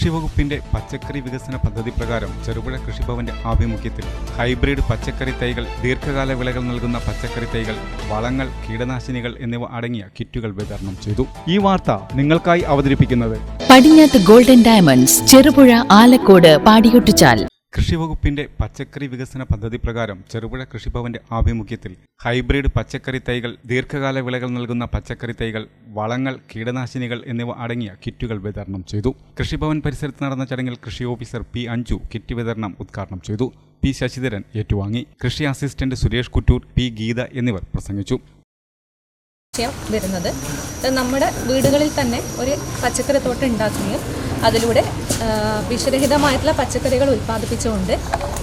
കൃഷിവകുപ്പിന്റെ പച്ചക്കറി വികസന പദ്ധതി പ്രകാരം ചെറുപുഴ കൃഷിഭവന്റെ ആഭിമുഖ്യത്തിൽ ഹൈബ്രിഡ് പച്ചക്കറി തൈകൾ ദീർഘകാല വിളകൾ നൽകുന്ന പച്ചക്കറി തൈകൾ വളങ്ങൾ കീടനാശിനികൾ എന്നിവ അടങ്ങിയ കിറ്റുകൾ വിതരണം ചെയ്തു. ഈ വാർത്ത നിങ്ങൾക്കായി അവതരിപ്പിക്കുന്നത് പടിഞ്ഞാത്ത് ഗോൾഡൻ ഡയമണ്ട്സ് ചെറുപുഴ ആലക്കോട് പാടിയൊട്ടിച്ചാൽ കൃഷിവകുപ്പിന്റെ പച്ചക്കറി വികസന പദ്ധതി പ്രകാരം ചെറുപുഴ കൃഷിഭവന്റെ ആഭിമുഖ്യത്തിൽ ഹൈബ്രിഡ് പച്ചക്കറി തൈകൾ ദീർഘകാല വിളകൾ നൽകുന്ന പച്ചക്കറി തൈകൾ വളങ്ങൾ കീടനാശിനികൾ എന്നിവ അടങ്ങിയ കിറ്റുകൾ വിതരണം ചെയ്തു. കൃഷിഭവൻ പരിസരത്ത് നടന്ന ചടങ്ങിൽ കൃഷി ഓഫീസർ പി അഞ്ജു കിറ്റ് വിതരണം ഉദ്ഘാടനം ചെയ്തു. പി ശശിധരൻ ഏറ്റുവാങ്ങി. കൃഷി അസിസ്റ്റന്റ് സുരേഷ് കുറ്റൂർ പി ഗീത എന്നിവർ പ്രസംഗിച്ചു. വരുന്നത്. നമ്മുടെ വീടുകളിൽ തന്നെ ഒരു പച്ചക്കറി തോട്ടം ഉണ്ടാക്കുകയും അതിലൂടെ വിഷരഹിതമായിട്ടുള്ള പച്ചക്കറികൾ ഉൽപ്പാദിപ്പിച്ചുകൊണ്ട്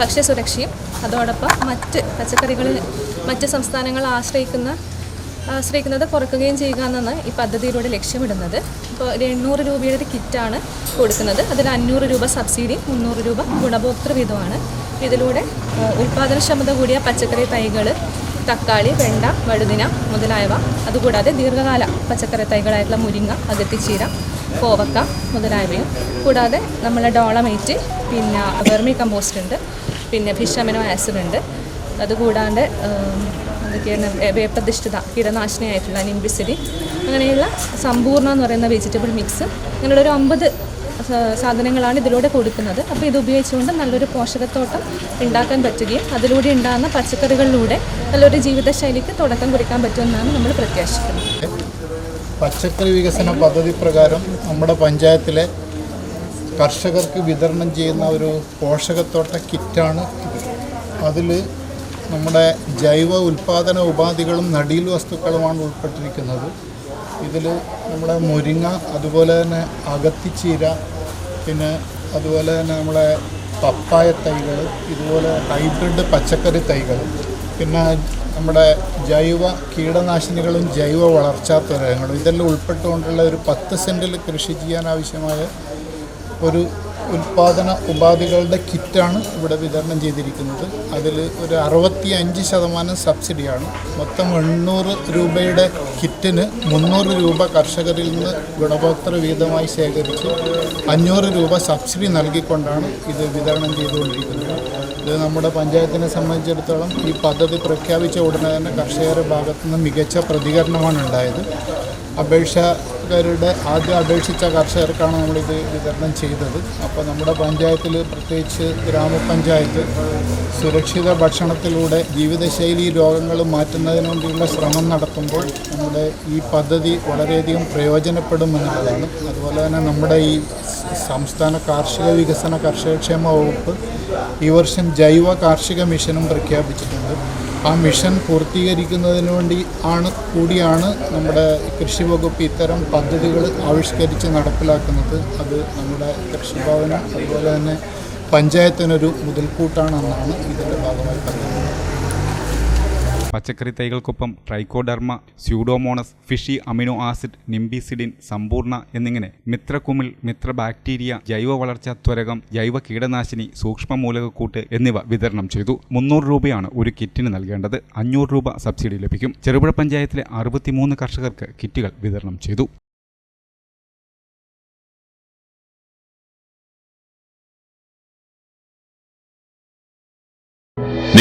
ഭക്ഷ്യസുരക്ഷയും അതോടൊപ്പം മറ്റ് പച്ചക്കറികളിൽ മറ്റ് സംസ്ഥാനങ്ങളെ ആശ്രയിക്കുന്ന ആശ്രയിക്കുന്നത് കുറയ്ക്കുകയും ചെയ്യുക എന്നാണ് ഈ പദ്ധതിയിലൂടെ ലക്ഷ്യമിടുന്നത്. ഇപ്പോൾ ഒരു എണ്ണൂറ് രൂപയുടെ ഒരു കിറ്റാണ് കൊടുക്കുന്നത്. അതിൽ അഞ്ഞൂറ് രൂപ സബ്സിഡി മുന്നൂറ് രൂപ ഗുണഭോക്തൃ വീതമാണ് ഇതിലൂടെ ഉൽപ്പാദനക്ഷമത കൂടിയ പച്ചക്കറി തൈകൾ തക്കാളി വെണ്ട വഴുതിന മുതലായവ അതുകൂടാതെ ദീർഘകാല പച്ചക്കറി തൈകളായിട്ടുള്ള മുരിങ്ങ അകത്തിച്ചീര കോവക്ക മുതലായവയും. കൂടാതെ നമ്മളെ ഡോളമേറ്റ് പിന്നെ വെർമി കമ്പോസ്റ്റ് ഉണ്ട് പിന്നെ ഫിഷ് അമിനോ ആസിഡ് ഉണ്ട്. അതുകൂടാണ്ട് എന്തൊക്കെയാണ് വേപ്പധിഷ്ഠിത കീടനാശിനിയായിട്ടുള്ള നിംബിസിഡി അങ്ങനെയുള്ള സമ്പൂർണ എന്ന് പറയുന്ന വെജിറ്റബിൾ മിക്സ് അങ്ങനെയുള്ള ഒരു അമ്പത് സാധനങ്ങളാണ് ഇതിലൂടെ കൊടുക്കുന്നത്. അപ്പോൾ ഇത് ഉപയോഗിച്ചുകൊണ്ട് നല്ലൊരു പോഷകത്തോട്ടം ഉണ്ടാക്കാൻ പറ്റുകയും അതിലൂടെ ഉണ്ടാകുന്ന പച്ചക്കറികളിലൂടെ നല്ലൊരു ജീവിതശൈലിക്ക് തുടക്കം കുറിക്കാൻ പറ്റുമെന്നാണ് നമ്മൾ പ്രത്യാശിക്കുന്നത്. പച്ചക്കറി വികസന പദ്ധതി പ്രകാരം നമ്മുടെ പഞ്ചായത്തിലെ കർഷകർക്ക് വിതരണം ചെയ്യുന്ന ഒരു പോഷകത്തോട്ട കിറ്റാണ് അതിൽ നമ്മുടെ ജൈവ ഉൽപാദന ഉപാധികളും നടീൽ വസ്തുക്കളുമാണ് ഉൾപ്പെട്ടിരിക്കുന്നത്. ഇതിൽ നമ്മുടെ മുരിങ്ങ അതുപോലെ തന്നെ അകത്തിച്ചീര പിന്നെ അതുപോലെ തന്നെ നമ്മളെ പപ്പായ തൈകൾ ഇതുപോലെ ഹൈബ്രിഡ് പച്ചക്കറി തൈകൾ പിന്നെ നമ്മുടെ ജൈവ കീടനാശിനികളും ജൈവ വളർച്ചാ തുരങ്ങളും ഇതെല്ലാം ഉൾപ്പെട്ടുകൊണ്ടുള്ള ഒരു പത്ത് സെന്റിൽ കൃഷി ചെയ്യാൻ ആവശ്യമായ ഒരു ഉൽപാദന ഉപാധികളുടെ കിറ്റാണ് ഇവിടെ വിതരണം ചെയ്തിരിക്കുന്നത്. അതിൽ ഒരു അറുപത്തി അഞ്ച് ശതമാനം സബ്സിഡിയാണ്. മൊത്തം എണ്ണൂറ് രൂപയുടെ കിറ്റിന് മുന്നൂറ് രൂപ കർഷകരിൽ നിന്ന് ഗുണഭോക്തൃ വീതമായി ശേഖരിച്ച് അഞ്ഞൂറ് രൂപ സബ്സിഡി നൽകിക്കൊണ്ടാണ് ഇത് വിതരണം ചെയ്തുകൊണ്ടിരിക്കുന്നത്. ഇത് നമ്മുടെ പഞ്ചായത്തിനെ സംബന്ധിച്ചിടത്തോളം ഈ പദ്ധതി പ്രഖ്യാപിച്ച ഉടനെ തന്നെ കർഷകരുടെ ഭാഗത്തുനിന്ന് മികച്ച പ്രതികരണമാണ് ഉണ്ടായത്. അപേക്ഷകരുടെ ആദ്യം അപേക്ഷിച്ച കർഷകർക്കാണ് നമ്മളിത് വിതരണം ചെയ്തത്. അപ്പോൾ നമ്മുടെ പഞ്ചായത്തിൽ പ്രത്യേകിച്ച് ഗ്രാമപഞ്ചായത്ത് സുരക്ഷിത ഭക്ഷണത്തിലൂടെ ജീവിതശൈലി രോഗങ്ങൾ മാറ്റുന്നതിന് വേണ്ടിയുള്ള ശ്രമം നടത്തുമ്പോൾ നമ്മുടെ ഈ പദ്ധതി വളരെയധികം പ്രയോജനപ്പെടുമെന്നുള്ളതാണ്. അതുപോലെ തന്നെ നമ്മുടെ ഈ സംസ്ഥാന കാർഷിക വികസന കർഷകക്ഷേമ വകുപ്പ് ഈ വർഷം ജൈവ കാർഷിക മിഷനും പ്രഖ്യാപിച്ചിട്ടുണ്ട്. ആ മിഷൻ പൂർത്തീകരിക്കുന്നതിന് വേണ്ടി ആണ് കൂടിയാണ് നമ്മുടെ കൃഷി വകുപ്പ് ഇത്തരം പദ്ധതികൾ ആവിഷ്കരിച്ച് നടപ്പിലാക്കുന്നത്. അത് നമ്മുടെ കൃഷിഭവനും അതുപോലെ തന്നെ പഞ്ചായത്തിനൊരു മുതൽക്കൂട്ടാണെന്നാണ് ഇതിന്റെ ഭാഗമായി പറയുന്നത് പച്ചക്കറി തൈകൾക്കൊപ്പം trichoderma pseudomonas fishy amino acid nimbecidine സമ്പൂർണ എന്നിങ്ങനെ മിത്രകുമിൾ മിത്ര ബാക്ടീരിയ ജൈവ വളർച്ചാ ത്വരകം ജൈവ കീടനാശിനി സൂക്ഷ്മ മൂലകക്കൂട്ട് എന്നിവ വിതരണം ചെയ്തു. മുന്നൂറ് രൂപയാണ് ഒരു കിറ്റിന് നൽകേണ്ടത്. അഞ്ഞൂറ് രൂപ സബ്സിഡി ലഭിക്കും. ചെറുപുഴ പഞ്ചായത്തിലെ അറുപത്തിമൂന്ന് കർഷകർക്ക് കിറ്റുകൾ വിതരണം ചെയ്തു.